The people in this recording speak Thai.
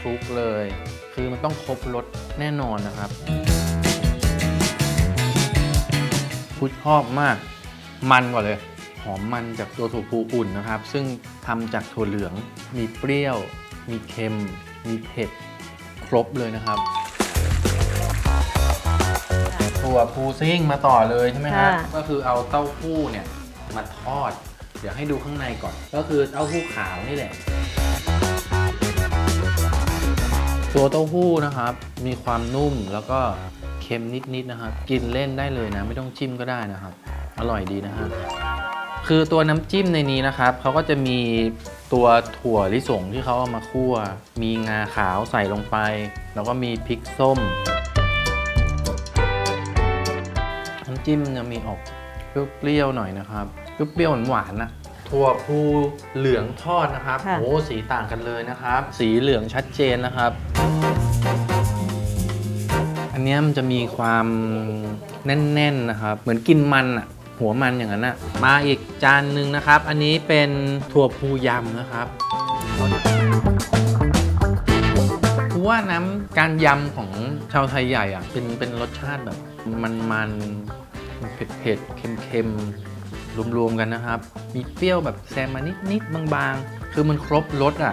คลุกเลย คือมันต้องครบรสแน่นอนนะครับพุชชอบมาก มันก่อนเลย หอมมันจากตัวถั่วพูอุ่นนะครับ ซึ่งทำจากถั่วเหลือง มีเปรี้ยว มีเค็ม มีเผ็ด ครบเลยนะครับ ถั่วพูซิ่งมาต่อเลยใช่ไหมครับค่ะก็คือเอาเต้าหู้เนี่ยมาทอด เดี๋ยวให้ดูข้างในก่อน ก็คือเต้าหู้ขาวนี่แหละ ตัวเต้าหู้นะครับ มีความนุ่มแล้วก็เค็มนิดๆนะครับ กินเล่นได้เลยนะ ไม่ต้องจิ้มก็ได้นะครับ อร่อยดีนะฮะคือตัวน้ำจิ้มในนี้นะครับเขาก็จะมีตัวถั่วลิสงที่เขาเอามาคั่ว มีงาขาวใส่ลงไป แล้วก็มีพริกส้มน้ำจิ้มมันจะมีออกเปรี้ยวๆหน่อยนะครับเปรี้ยวๆหวานๆนะ ถั่วพูเหลืองทอดนะครับค่ะ โอ้สีต่างกันเลยนะครับ สีเหลืองชัดเจนนะครับ อันเนี้ยมันจะมีความแน่นๆนะครับ เหมือนกินมันอะหัวมันอย่างนั้นอะมาอีกจานหนึ่งนะครับ อันนี้เป็นถั่วพูยำนะครับคือว่าน้ำการยำของชาวไทยใหญ่อะเป็นเป็นรสชาติแบบมันๆเผ็ดๆเค็มๆ รวมๆกันนะครับ มีเปรี้ยวแบบแซมมานิดๆบางๆ คือมันครบรสอะ